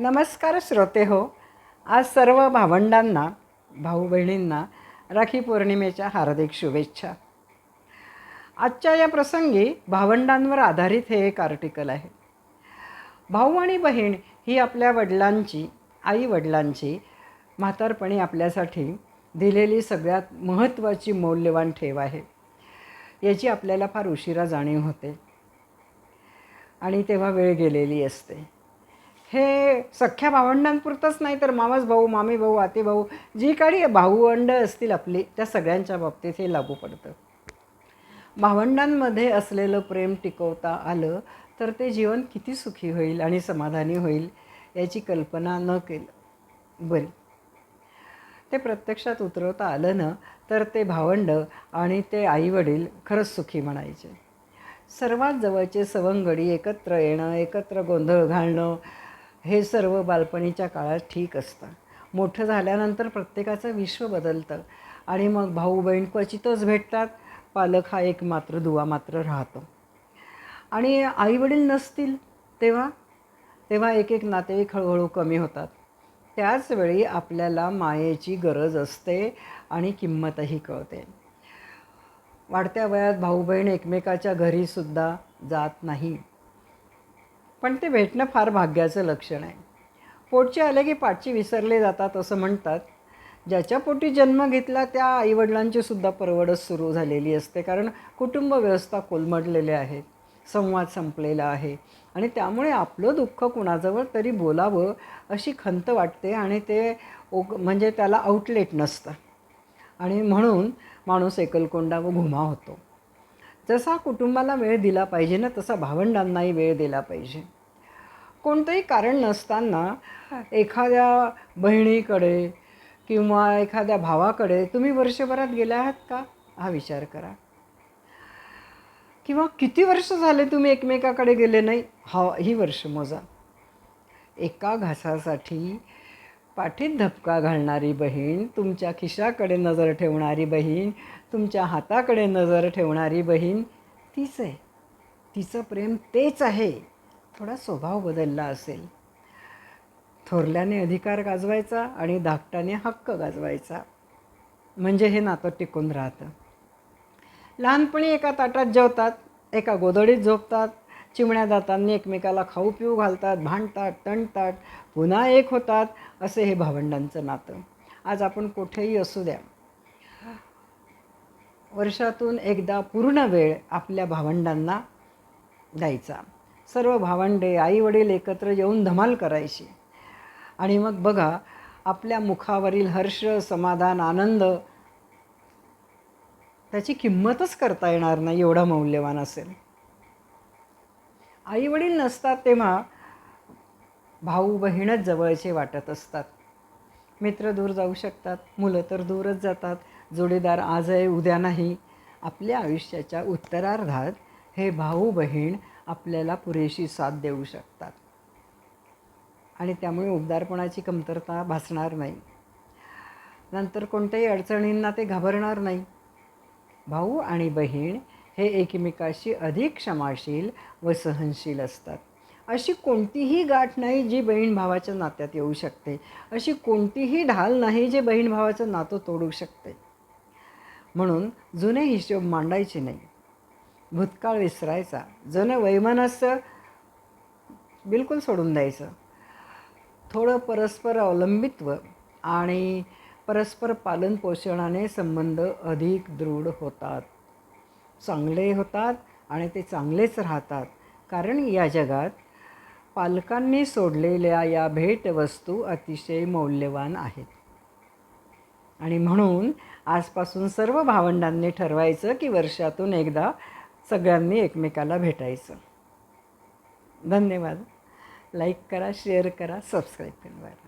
नमस्कार श्रोते हो आज सर्व भावंडांना भाऊ बहिणींना राखी पौर्णिमेच्या हार्दिक शुभेच्छा. आजच्या या प्रसंगी भावंडांवर आधारित हे एक आर्टिकल आहे. भाऊ आणि बहीण ही आपल्या वडिलांची आई वडिलांची म्हातारपणी आपल्यासाठी दिलेली सगळ्यात महत्त्वाची मौल्यवान ठेव आहे. याची आपल्याला फार उशिरा जाणीव होते. आणि तेव्हा वेळ गेलेली असते. हे सख्ख्या भावंडांपुरतंच नाही तर मावस भाऊ मामी भाऊ आते भाऊ जी काही भाऊंड असतील आपली त्या सगळ्यांच्या बाबतीत हे लागू पडतं. भावंडांमध्ये असलेलं प्रेम टिकवता आलं तर ते जीवन किती सुखी होईल आणि समाधानी होईल याची कल्पना न केलं. बरी. ते प्रत्यक्षात उतरवता आलं ना तर ते भावंड आणि ते आईवडील खरंच सुखी म्हणायचे. सर्वात जवळचे सवंगडी एकत्र येणं एकत्र गोंधळ घालणं हे सर्व बालपणीच्या काळात ठीक असतं. मोठं झाल्यानंतर प्रत्येकाचं विश्व बदलतं. आणि मग भाऊ बहीण क्वचितच भेटतात. पालक हा एक मात्र दुवा मात्र राहतो. आणि आईवडील नसतील तेव्हा तेव्हा एक एक नातेवाईक हळूहळू कमी होतात. त्याचवेळी आपल्याला मायेची गरज असते आणि किंमतही कळते. वाढत्या वयात भाऊ बहीण एकमेकाच्या घरीसुद्धा जात नाही. पण ते भेटणं फार भाग्याचं लक्षण आहे. पोटचे आले की पाठची विसरले जातात असं म्हणतात. ज्याच्या पोटी जन्म घेतला त्या आईवडिलांची सुद्धा परवडच सुरू झालेली असते. कारण कुटुंब व्यवस्था कोलमडलेले आहेत. संवाद संपलेला आहे. आणि त्यामुळे आपलं दुःख कुणाजवळ तरी बोलावं अशी खंत वाटते आणि ते ओक म्हणजे त्याला आउटलेट नसतं. आणि म्हणून माणूस एकलकोंडा व घुमा होतो. जसा कुटुंबाला वेळ दिला पाहिजे ना तसा भावंडांनाही वेळ दिला पाहिजे. कोणतंही कारण नसताना एखाद्या बहिणीकडे किंवा एखाद्या भावाकडे तुम्ही वर्षभरात गेला आहात का? हा विचार करा. किंवा किती वर्ष झाले तुम्ही एकमेकाकडे गेले नाही? हा ही वर्ष मोजा. एका घासासाठी पाठीत धपका घालणारी बहीण तुमच्या खिशाकडे नजर ठेवणारी बहीण तुमच्या हाताकडे नजर ठेवणारी बहीण तीच आहे. तिचं प्रेम तेच आहे. थोडा स्वभाव बदलला असेल. थोरल्याने अधिकार गाजवायचा आणि धाकटाने हक्क गाजवायचा. म्हणजे हे नातं टिकून राहतं. लहानपणी एका ताटात जेवतात एका गोदडीत झोपतात चिमण्या दातांनी एकमेकाला खाऊ पिऊ घालतात भांडतात तणतात पुन्हा एक होतात असे हे भावंडांचं नातं. आज आपण कुठेही असू द्या. वर्षातून एकदा पूर्ण वेळ आपल्या भावंडांना द्यायचा. सर्व भावंडे आईवडील एकत्र येऊन धमाल करायची. आणि मग बघा आपल्या मुखावरील हर्ष समाधान आनंद त्याची किंमतच करता येणार नाही एवढा मौल्यवान असेल. आईवडील नसतात तेव्हा भाऊ बहीणच जवळचे वाटत असतात. मित्र दूर जाऊ शकतात मुलं तर दूरच जातात. जोडीदार आज आहे उद्या नाही. आपल्या आयुष्याच्या उत्तरार्धात हे भाऊ बहीण आपल्याला पुरेशी साथ देऊ शकतात. आणि त्यामुळे उबदारपणाची कमतरता भासणार नाही. नंतर कोणत्याही अडचणींना ते घाबरणार नाही. भाऊ आणि बहीण हे एकमेकाशी अधिक क्षमाशील व सहनशील असतात. अशी कोणतीही गाठ नाही जी बहीण भावाच्या नात्यात येऊ शकते. अशी कोणतीही ढाल नाही जे बहीण भावाचं नातं तोडू शकते. म्हणून जुने हिशोब मांडायचे नाही. भूतकाळ विसरायचा. जुनं वैमनस्य बिलकुल सोडून द्यायचं. थोडं परस्पर अवलंबित्व आणि परस्पर पालन पोषणाने संबंध अधिक दृढ होतात. चांगले होतात आणि ते चांगलेच राहतात. कारण या जगात पालकांनी सोडलेल्या या भेटवस्तू अतिशय मौल्यवान आहेत. आणि म्हणून आजपासून सर्व भावंडांनी ठरवायचं की वर्षातून एकदा सगळ्यांनी एकमेकाला भेटायचं. धन्यवाद. लाईक करा शेअर करा सबस्क्राईब करा.